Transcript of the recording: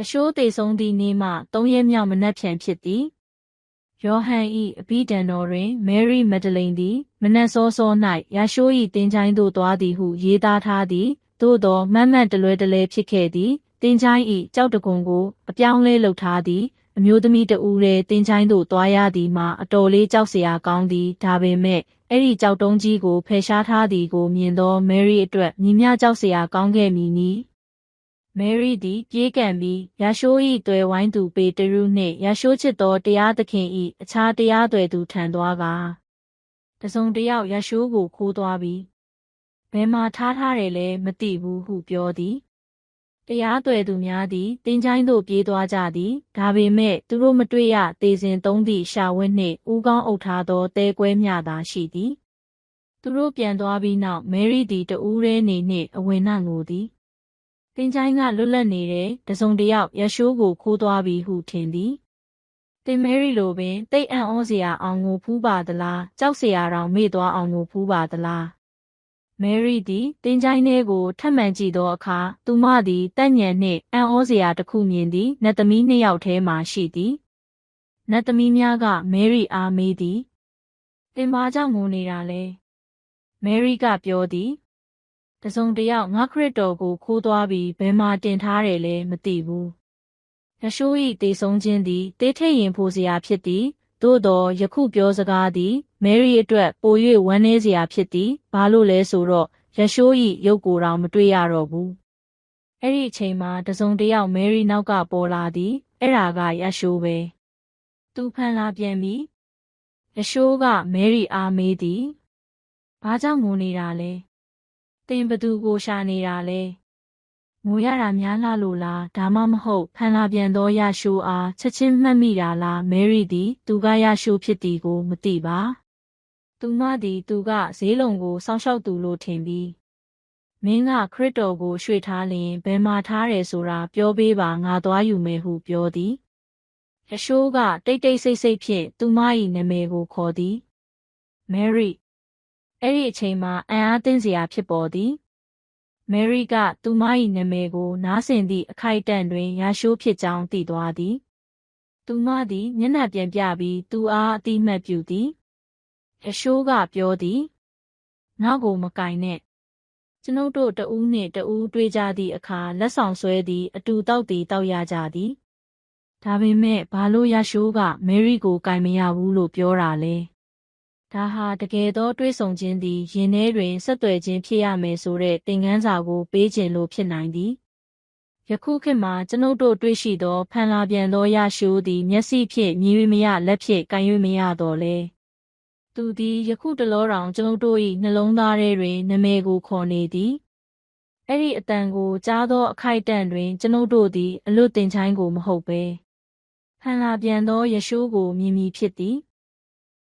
အရှိုးသေးဆုံးသည့်နေ့မှသုံးရက်မြောက်မနက်ဖြန်ဖြစ်သည်ယောဟန်၏အဘိဓမ္မာတော်တွင်မဲရီမက်ဒလိန်သည်မနက်စောစော၌ယာရှိုး၏တင်ချိုင်းသို့သွားသည်ဟုရေးသားထားသည်သို့သောမတ်မတ်တလွဲတလဲဖြစ်ခဲ့သည်တင်ချိုင်း၏ကြောက်တကွန်ကိုအပြောင်းလဲလုပ်ထားသည်အမျိုးသမီးတဦးလည်းတင်ချိုင်းသို့သွားရသည်မှာအတော်လေးကြောက်စရာကောင်းသည်ဒါပေမဲ့အဲ့ဒီကြောက်တုံးကြီးကိုဖယ်ရှားထားသည်ကိုမြင်သောမဲရီအတွက်ညီမျှကြောက်စရာကောင်းခဲ့မည်နီ မဲရီသည်ပြေးကန်ပြီးယာရှိုး၏သွယ်ဝိုင်းသူပေတရုနှင့်ယာရှိုးချစ်သောတရားသခင်၏အခြားတရားသွယ်သူထံသွားကားတစုံတစ်ယောက်ယာရှိုးကိုခိုးသွားပြီးဘယ်မှာထားထားတယ်လဲမသိဘူးဟုပြောသည်တရားသွယ်သူများသည်တင်းချိုင်းသို့ပြေးသွားကြသည်ဒါပေမဲ့သူတို့မတွေ့ရသေစဉ်သုံးသည့်ရှာဝင်းနှင့်ဦးကောင်းအုပ်ထားသောတဲကွဲမြသာရှိသည်သူတို့ပြန်သွားပြီးနောက်မဲရီသည်တဦးရဲနေနှင့်အဝင်နှံ့ငိုသည် တင်းချိုင်းကလွတ်လပ်နေတဲ့တစုံတစ်ယောက်ရရှိုးကိုခိုးသွားပြီးဟုထင်သည်တင်မဲရီလိုပင်တိတ်အံ့ဩစရာအောင်ငိုဖူးပါသလားကြောက်စရာတောင်မေ့သွားအောင်ငိုဖူးပါသလားမဲရီသည်တင်းချိုင်းထဲကိုထပ်မံကြည့်သောအခါသူမသည်တက်ညံနှင့်အံ့ဩစရာတစ်ခုမြင်သည်နတ်သမီးနှစ်ယောက်ထဲမှရှိသည်နတ်သမီးများကမဲရီအားမေးသည်တင်ပါကြောင့်ငိုနေတာလဲမဲရီကပြောသည် တစုံတစ်ယောက်ငါခရစ်တော်ကိုခိုးသွားပြီးဘယ်မှာတင်ထားတယ်လဲမသိဘူးရရှိုး၏တေဆုံးခြင်းသည်တေးထိတ်ရင်ဖို့စရာဖြစ်သည်သို့သောယခုပြောစကားသည်မဲရီအတွက်ပို၍ဝမ်းနည်းစရာဖြစ်သည်ဘာလို့လဲဆိုတော့ရရှိုး၏ရုပ်ကိုယ်တော်မတွေ့ရတော့ဘူးအဲ့ဒီအချိန်မှာတစုံတစ်ယောက်မဲရီနောက်ကပေါ်လာသည်အဲ့ဒါကရရှိုးပဲသူဖန်လာပြန်ပြီရရှိုးကမဲရီအားမေးသည်ဘာကြောင့်ငိုနေတာလဲ တင်ဘသူကိုရှာနေတာလဲငိုရတာများလားလို့လားဒါမှမဟုတ်ဖန်လာပြန်သောရရှိုးအားချက်ချင်းမှတ်မိတာလားမဲရီသည် သူကရရှိုးဖြစ်သည်ကိုမသိပါသူမသည်သူကဈေးလုံကိုစောင့်ရှောက်သူလို့ထင်ပြီးမင်းကခရစ်တော်ကိုရွှေ့ထားလျင်ဘယ်မှာထားတယ်ဆိုတာပြောပေးပါငါသွားယူမယ်ဟုပြောသည်ရရှိုးကတိတ်တိတ်ဆိတ်ဆိတ်ဖြင့်သူမ၏နာမည်ကိုခေါ်သည်မဲရီ အဲ့ဒီအချိန်မှာအံ့အားသင့်စရာဖြစ်ပေါ်သည်မယ်ရီကသူမ၏နာမည်ကို နားဆင်သည့်အခိုက်အတန့်တွင်ရရှိုးဖြစ်ကြောင်းသိသွားသည်သူမသည်မျက်နှာပြန်ပြပြီးသူအားအတိမတ်ပြုသည်ရရှိုးကပြောသည်ငါ့ကိုမကင်နဲ့ကျွန်ုပ်တို့တဦးနှင့်တဦးတွေ့ကြသည့်အခါလက်ဆောင်ဆွဲသည် အတူတောက်သည်တောက်ရကြသည်ဒါပေမဲ့ဘာလို့ရရှိုးကမယ်ရီကိုကင်မရဘူးလို့ပြောတာလဲ ဒါဟာတကယ်သောတွေးဆောင်ခြင်းသည်ယင်ထဲတွင်ဆက်သွယ်ခြင်းဖြစ်ရမယ်ဆိုတဲ့သင်ခန်းစာကိုပေးခြင်းလို့ဖြစ်နိုင်သည်ယခုခေတ်မှာကျွန်ုပ်တို့တွေ့ရှိသောဖန်လာပြန်သောရရှိုးသည်မျက်စိဖြင့်မြည်မရလက်ဖြင့်ကန်ရွေးမရတော့လဲသူသည်ယခုတလောတောင်ကျွန်ုပ်တို့၏နှလုံးသားထဲတွင်နမဲကိုခေါ်နေသည်အဲ့ဒီအတန်ကိုကြားသောအခိုက်အတန့်တွင် ကျွန်ုပ်တို့သည် အလွတ်တင်ချိုင်းကိုမဟုတ်ပဲဖန်လာပြန်သောယရှိုးကိုမြင်မိဖြစ်သည်